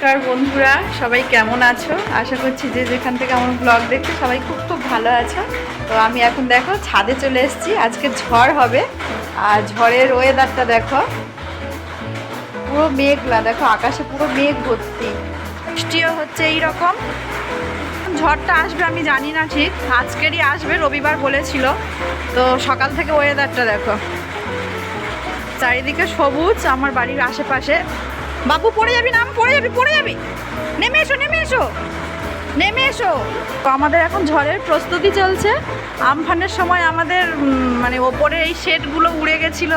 নমস্কার বন্ধুরা, সবাই কেমন আছো? আশা করছি যে যেখান থেকে আমার ব্লগ দেখছ সবাই খুব খুব ভালো আছো। তো আমি এখন দেখো, ছাদে চলে এসেছি, আজকে ঝড় হবে। আর ঝড়ের ওয়েদারটা দেখো, পুরো মেঘলা, দেখো আকাশে পুরো মেঘ ভর্তি। বৃষ্টিও হচ্ছে এই রকম ঝড়টা আসবে আমি জানি না ঠিক, আজকেরই আসবে, রবিবার বলেছিল। তো সকাল থেকে ওয়েদারটা দেখো। চারিদিকে সবুজ, আমার বাড়ির আশেপাশে। বাবু, পড়ে যাবি না? আমি পড়ে যাবি পড়ে যাবি। নেমে এসো নেমে এসো। নেমে এসো। তো আমাদের এখন ঝড়ের প্রস্তুতি চলছে। আমফানের সময় আমাদের মানে ওপরে এই শেডগুলো উড়ে গেছিল।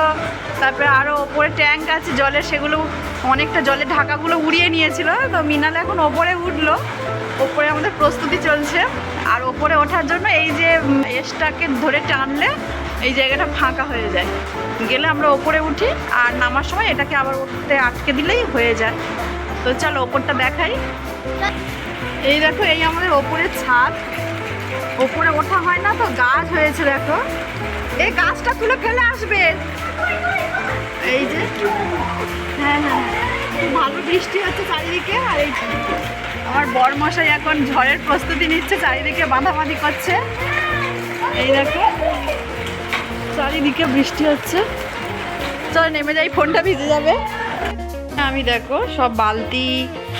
তারপরে আরও ওপরে ট্যাঙ্ক আছে, জলে সেগুলো অনেকটা জলের ঢাকাগুলো উড়িয়ে নিয়েছিল। তো মিনাল এখন ওপরে উঠল। ওপরে আমাদের প্রস্তুতি চলছে। আর ওপরে ওঠার জন্য এই যে এসটাকে ধরে টানলে এই জায়গাটা ফাঁকা হয়ে যায়। গেলে আমরা ওপরে উঠি আর নামার সময় এটাকে আবার উঠতে আটকে দিলেই হয়ে যায়। তো চলো ওপরটা দেখাই। এই দেখো, এই আমাদের ওপরের ছাদ। ওপরে ওঠা হয় না তো, গাছ হয়েছে দেখো। এই গাছটা তুলে ফেলে আসবে। এই যে হ্যাঁ হ্যাঁ। খুব ভালো বৃষ্টি হচ্ছে চারিদিকে আর এই আমার বরমশাই এখন ঝড়ের প্রস্তুতি নিচ্ছে, চারিদিকে বাঁধাবাঁধি করছে। এই দেখো চারিদিকে বৃষ্টি হচ্ছে। চল নেমে যাই, ফোনটা ভিজে যাবে। আমি দেখো, সব বালতি,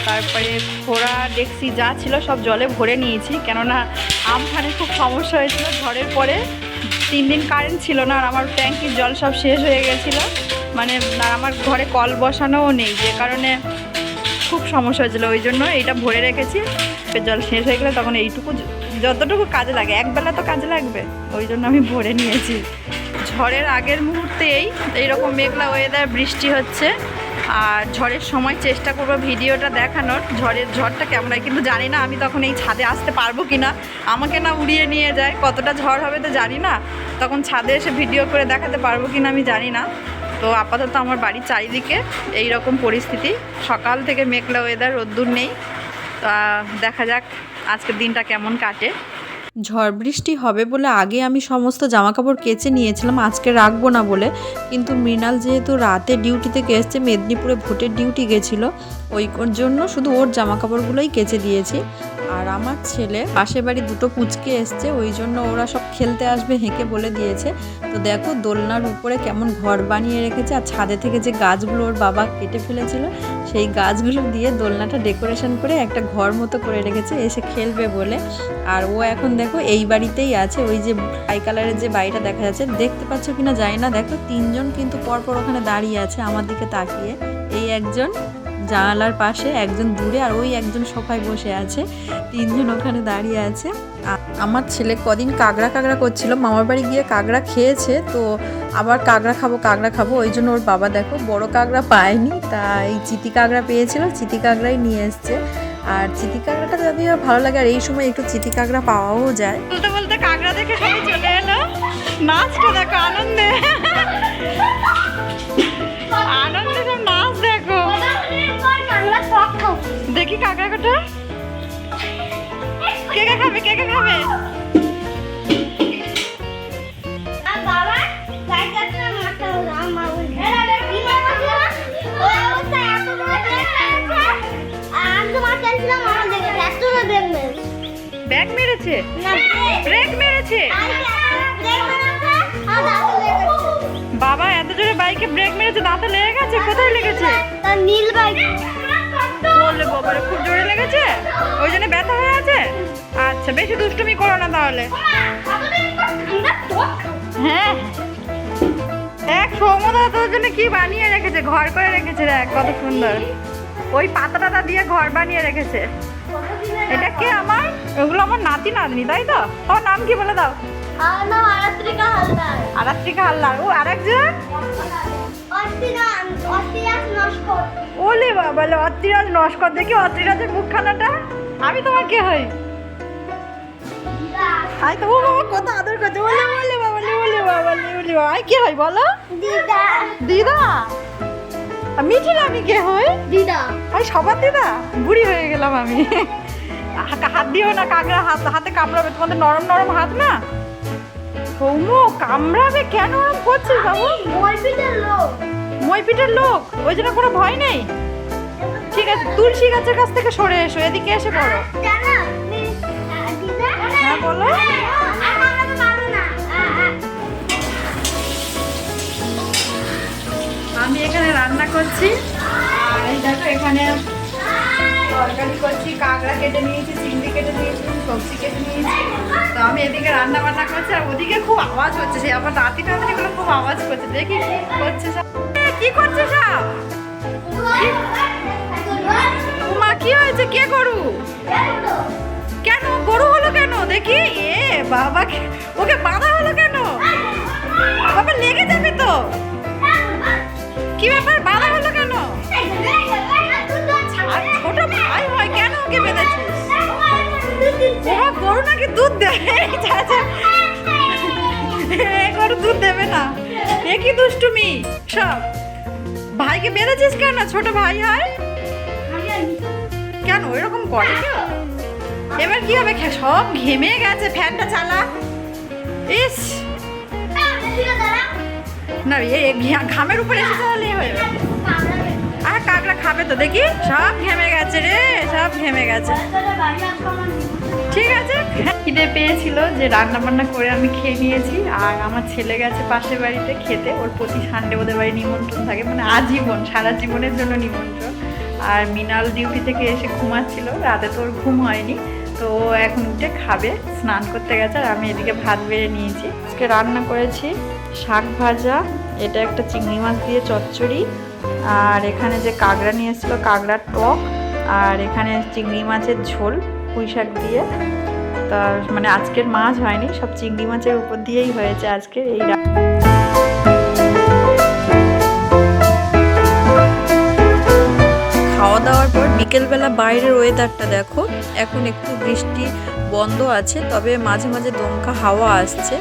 তারপরে ফোড়া ডেক্সি যা ছিল সব জলে ভরে নিয়েছি। কেননা আমফানে খুব সমস্যা হয়েছিল ঝড়ের পরে। তিন দিন কারেন্ট ছিল না, আর আমার ট্যাঙ্কির জল সব শেষ হয়ে গেছিল। মানে আমার ঘরে কল বসানোও নেই, যে কারণে খুব সমস্যা হয়েছিলো। ওই জন্য এইটা ভরে রেখেছি। জল শেষ হয়ে গেলে তখন এইটুকু, যতটুকু কাজে লাগে, একবেলা তো কাজে লাগবে। ওই জন্য আমি ভরে নিয়েছি। ঝড়ের আগের মুহূর্তেই এইরকম মেঘলা ওয়েদার বৃষ্টি হচ্ছে। আর ঝড়ের সময় চেষ্টা করব ভিডিওটা দেখানোর। ঝড়ের ঝড়টা কেমন হয় কিন্তু জানি না, আমি তখন এই ছাদে আসতে পারব কি না আমাকে না উড়িয়ে নিয়ে যায়, কতটা ঝড় হবে তো জানি না। তখন ছাদে এসে ভিডিও করে দেখাতে পারব কি না আমি জানি না। তো আপাতত আমার বাড়ির চারিদিকে এই রকম পরিস্থিতি। সকাল থেকে মেঘলা ওয়েদার রোদ্দুর নেই। তা দেখা যাক আজকের দিনটা কেমন কাটে। ঝড় বৃষ্টি হবে বলে আগে আমি সমস্ত জামা কাপড় কেচে নিয়েছিলাম, আজকে রাখব না বলে। কিন্তু মৃণাল যেহেতু রাতে ডিউটিতে গেছে মেদিনীপুরে ভোটের ডিউটি গেছিল, ওই জন্য শুধু ওর জামা কাপড়গুলোই কেচে দিয়েছি। আর আমার ছেলে পাশের বাড়ি দুটো পুচকে এসছে, ওই জন্য ওরা সব খেলতে আসবে, হেঁকে বলে দিয়েছে। তো দেখো দোলনার উপরে কেমন ঘর বানিয়ে রেখেছে, আর ছাদে থেকে যে গাছগুলো ওর বাবা কেটে ফেলেছিল, সেই গাছগুলো দিয়ে দোলনাটা ডেকোরেশন করে একটা ঘর মতো করে রেখেছে, এসে খেলবে বলে। আর ও এখন দেখো এই বাড়িতেই আছে, ওই যে হাই কালারের যে বাড়িটা দেখা যাচ্ছে, দেখতে পাচ্ছ কিনা জানি না, দেখো তিনজন কিন্তু পরপর ওখানে দাঁড়িয়ে আছে আমার দিকে তাকিয়ে। এই একজন জানালার পাশে একজন দূরে আর ওই একজন সোফায় বসে আছে। তিনজন ওখানে দাঁড়িয়ে আছে। আমার ছেলে কদিন কাগড়া কাগড়া করছিল। মামার বাড়ি গিয়ে কাগড়া খেয়েছে, তো আবার কাগড়া খাব কাগড়া খাব। ওই জন্য ওর বাবা দেখো বড় কাগড়া পায়নি। তাই চিতি কাগড়া পেয়েছিল, চিতি কাগড়াই নিয়ে এসছে। আর চিতি কাঁকড়াটা যদিও ভালো লাগে, আর এই সময় একটু চিতি কাঁকড়া পাওয়াও যায়। বলতে বলতে কাকড়া দেখে সবাই চলে এলো। নাচটা দেখো, আনন্দে। আনন্দে নাচ দেখো। দেখি কাকড়া কটা। কে কে খাবে কে কে খাবে? ব্যাগ মেরেছে। ব্রেক মেরেছে? বাবা এত জোরে বাইকে ব্রেক মেরেছে দাঁতে লেগে গেছে কোথায় লেগেছে নীল বাইক। বললে বাবারে খুব জোরে লেগেছে? ওই জন্য ব্যথা হয়ে আছে? আচ্ছা বেশি দুষ্টুমি করো না তাহলে। হ্যাঁ। এক সৌমদা তোর জন্য কি বানিয়ে রেখেছে? ঘর করে রেখেছে দেখ কত সুন্দর। ওই পাতা টাতা দিয়ে ঘর বানিয়ে রেখেছে। এটা কে আমার? ওগুলো আমার নাতি নাতনি তাই তো? তোমার নাম কি বলে দাও? আরাত্রিকা হালদার। ও আরেকজন? অস্তিরা অস্তিরাজ নস্কর ওলে বাবা লে অত্রিরাজ নস্কর দেখি অত্রিরাজের মুখখানাটা। আমি তোমার কে হই? আই তো বাবা কত আদর করছে। ওলে বাবা বাবা বাবা। আই কে হই বলো? দিদা। দিদা? আর মিঠির আমি কে হই? দিদা। আমি সবার দিদা? বুড়ি হয়ে গেলাম আমি। হাত দিও না কাকড়া হাত হাতে কামড়াবে তোমাদের নরম নরম হাত না? সৌম্য কামড়াবে কেন? ওরম করছিস বাবু? লোক। মই পিঠের লোক? ওই জন্য কোনো ভয় নেই? তুলসী গাছ তুলসী গাছের কাছ থেকে সরে এসো এদিকে এসে পড়ো। হ্যাঁ, বলো। আমি এখানে রান্না করছি আর এই দেখো এখানে তরকারি করছি কাঁকড়া কেটে নিয়েছি চিংড়ি কেটে নিয়েছি সবজি কেটে নিয়েছি। তো আমি এদিকে রান্না বান্না করছি আর ওদিকে খুব আওয়াজ হচ্ছে সে আবার রাতি টাতি খুব আওয়াজ করছে দেখি কি করছে সব। কি করছে সব? মা, কি হয়েছে? কে গরু? কেন? গরু হলো কেন? দেখি। এ বাবা ওকে বাঁধা হলো কেন? বাবা, লেগে যাবে তো। কি ব্যাপার? বাঁধা হলো কেন? আর ছোট ভাই হয়, কেন ওকে বেঁধেছিস? ওরা গরু নাকি দুধ দেয়। গরু দুধ দেবে না। এ দুষ্টুমি? সব। ভাইকে বেঁধেছিস কেন? ছোট ভাই হয়। কেন? এরকম করে কেউ? এবার কি হবে? সব ঘেমে গেছে ফ্যানটা চালা। ইস! না ঘামের উপরে এসে চালালেই হয়ে আর কাকড়া খাবে তো দেখি। সব ঘেমে গেছে রে সব ঘেমে গেছে। ঠিক আছে? খিদে পেয়েছিল যে রান্না বান্না করে আমি খেয়ে নিয়েছি, আর আমার ছেলে গেছে পাশের বাড়িতে খেতে। ওর প্রতি সানডে ওদের বাড়ি নিমন্ত্রণ থাকে মানে আজীবন, সারা জীবনের জন্য নিমন্ত্রণ। আর মিনাল ডিউটি থেকে এসে ঘুমাচ্ছিল, রাতে তো ওর ঘুম হয়নি। তো এখন উঠে খাবে, স্নান করতে গেছে, আর আমি এদিকে ভাত বেড়ে নিয়েছি। আজকে রান্না করেছি শাক ভাজা, এটা একটা চিংড়ি মাছ দিয়ে চচ্চড়ি, আর এখানে যে কাঁকড়া নিয়ে এসেছিল, কাঁকড়ার টক, আর এখানে চিংড়ি মাছের ঝোল। পুঁই শাক দিয়ে। তা মানে আজকের মাছ হয়নি, সব চিংড়ি মাছের উপর দিয়েই হয়েছে আজকের এই খাওয়া দাওয়ার পর বিকেলবেলা বাইরের ওয়েদারটা দেখো, এখন একটু বৃষ্টি বন্ধ আছে, তবে মাঝে মাঝে দমকা হাওয়া আসছে।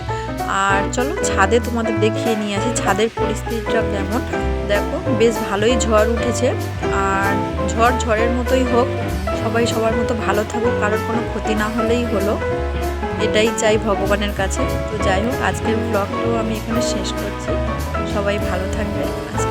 আর চলো ছাদে তোমাদের দেখিয়ে নিয়ে আসি, ছাদের পরিস্থিতিটা কেমন। দেখো, বেশ ভালোই ঝড় উঠেছে, আর ঝড় ঝড়ের মতোই হোক সবাই সবার মতো ভালো থাকুক, কারোর কোনো ক্ষতি না হলেই হলো। এটাই চাই ভগবানের কাছে। তো যাই হোক, আজকের ব্লগটাও আমি এখানে শেষ করছি। সবাই ভালো থাকবে টাটা